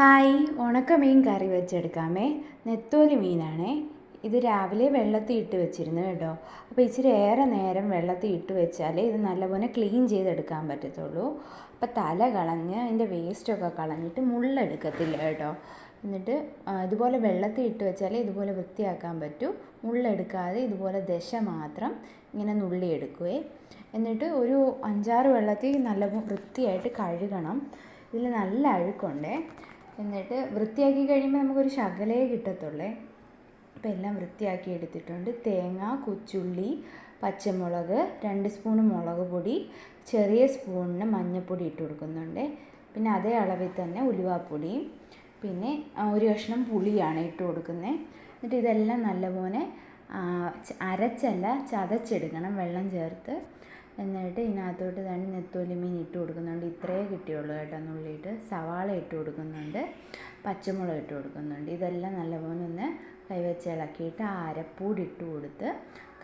Hi. ഉണക്കമീൻ കറി വെച്ചെടുക്കാമേ. നെത്തോലി മീനാണേ. ഇത് രാവിലെ വെള്ളത്തിൽ ഇട്ട് വെച്ചിരുന്നു കേട്ടോ. അപ്പോൾ ഇച്ചിരി ഏറെ നേരം വെള്ളത്തിൽ ഇട്ട് വെച്ചാലേ ഇത് നല്ലപോലെ ക്ലീൻ ചെയ്തെടുക്കാൻ പറ്റത്തുള്ളൂ. അപ്പോൾ തല കളഞ്ഞ് അതിന്റെ വേസ്റ്റൊക്കെ കളഞ്ഞിട്ട് മുള്ളെടുക്കത്തില്ല കേട്ടോ. എന്നിട്ട് ഇതുപോലെ വെള്ളത്തിൽ ഇട്ട് വെച്ചാലേ ഇതുപോലെ വൃത്തിയാക്കാൻ പറ്റൂ. മുള്ളെടുക്കാതെ ഇതുപോലെ ദശ മാത്രം ഇങ്ങനെ നുള്ളിയെടുക്കുവേ. എന്നിട്ട് ഒരു അഞ്ചാറ് വെള്ളത്തിൽ നല്ല വൃത്തിയായിട്ട് കഴുകണം. ഇതിൽ നല്ല അഴുക്കുണ്ടേ. എന്നിട്ട് വൃത്തിയാക്കി കഴിയുമ്പോൾ നമുക്കൊരു ശകലേ കിട്ടത്തുള്ളേ. അപ്പോൾ എല്ലാം വൃത്തിയാക്കി എടുത്തിട്ടുണ്ട്. തേങ്ങ കൊച്ചുള്ളി പച്ചമുളക് രണ്ട് സ്പൂൺ മുളക് പൊടി ചെറിയ സ്പൂണിന് മഞ്ഞൾപ്പൊടി ഇട്ട് കൊടുക്കുന്നുണ്ട്. പിന്നെ അതേ അളവിൽ തന്നെ ഉലുവാപ്പൊടിയും പിന്നെ ഒരു കഷ്ണം പുളിയാണ് ഇട്ട് കൊടുക്കുന്നത്. എന്നിട്ട് ഇതെല്ലാം നല്ലപോലെ അരച്ചല്ല ചതച്ചെടുക്കണം വെള്ളം ചേർത്ത്. എന്നിട്ട് ഇതിനകത്തോട്ട് തന്നെ നെത്തോലി മീൻ ഇട്ട് കൊടുക്കുന്നുണ്ട്. ഇത്രയേ കിട്ടിയുള്ളൂ കേട്ടോ നുള്ളിയിട്ട്. സവാള ഇട്ട് കൊടുക്കുന്നുണ്ട്. പച്ചമുളക് ഇട്ട് കൊടുക്കുന്നുണ്ട്. ഇതെല്ലാം നല്ലപോലെ ഒന്ന് കൈവച്ച് ഇളക്കിയിട്ട് ആ അരപ്പൂടി ഇട്ട് കൊടുത്ത്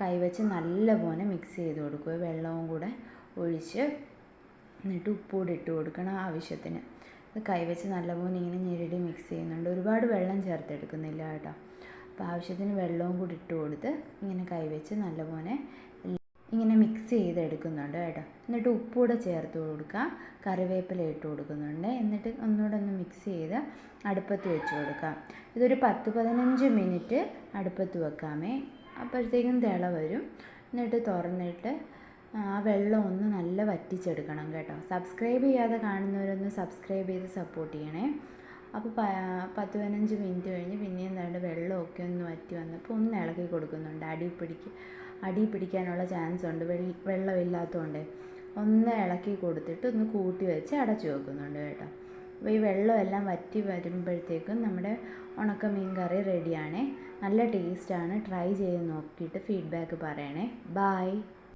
കൈവച്ച് നല്ലപോലെ മിക്സ് ചെയ്ത് കൊടുക്കുക. വെള്ളവും കൂടെ ഒഴിച്ച് എന്നിട്ട് ഉപ്പൂടി ഇട്ട് കൊടുക്കണം ആവശ്യത്തിന്. ഇത് കൈവച്ച് നല്ലപോലെ ഇങ്ങനെ ഞെരടി മിക്സ് ചെയ്യുന്നുണ്ട്. ഒരുപാട് വെള്ളം ചേർത്തെടുക്കുന്നില്ല കേട്ടോ. അപ്പോൾ ആവശ്യത്തിന് വെള്ളവും കൂടി ഇട്ട് കൊടുത്ത് ഇങ്ങനെ കൈവച്ച് നല്ലപോലെ ഇങ്ങനെ മിക്സ് ചെയ്തെടുക്കുന്നുണ്ട് കേട്ടോ. എന്നിട്ട് ഉപ്പൂടെ ചേർത്ത് കൊടുക്കുക. കറിവേപ്പില ഇട്ട് കൊടുക്കുന്നുണ്ട്. എന്നിട്ട് ഒന്നുകൂടെ ഒന്ന് മിക്സ് ചെയ്ത് അടുപ്പത്ത് വെച്ച് കൊടുക്കാം ഇതൊരു പത്ത് പതിനഞ്ച് മിനിറ്റ് അടുപ്പത്ത് വെക്കാമേ. അപ്പോഴത്തേക്കും തിള വരും. എന്നിട്ട് തുറന്നിട്ട് ആ വെള്ളം ഒന്ന് നല്ല വറ്റിച്ചെടുക്കണം കേട്ടോ. സബ്സ്ക്രൈബ് ചെയ്യാതെ കാണുന്നവരൊന്ന് സബ്സ്ക്രൈബ് ചെയ്ത് സപ്പോർട്ട് ചെയ്യണേ. അപ്പോൾ പത്ത് പതിനഞ്ച് മിനിറ്റ് കഴിഞ്ഞ് പിന്നെയും നല്ല വെള്ളമൊക്കെ ഒന്ന് വറ്റി വന്നപ്പോൾ ഒന്ന് ഇളക്കി കൊടുക്കുന്നുണ്ട്. അടി പിടിക്ക് അടി പിടിക്കാനുള്ള ചാൻസ് ഉണ്ട്. വെള്ള വെള്ളമില്ലാത്തതുകൊണ്ട് ഒന്ന് ഇളക്കി കൊടുത്തിട്ട് ഒന്ന് കൂട്ടി വെച്ച് അടച്ചു വെക്കുന്നുണ്ട് കേട്ടോ. അപ്പോൾ ഈ വെള്ളമെല്ലാം വറ്റി വരുമ്പോഴത്തേക്കും നമ്മുടെ ഉണക്ക മീൻ കറി റെഡിയാണേ നല്ല ടേസ്റ്റാണ് ട്രൈ ചെയ്ത് നോക്കിയിട്ട് ഫീഡ്ബാക്ക് പറയണേ. ബായ്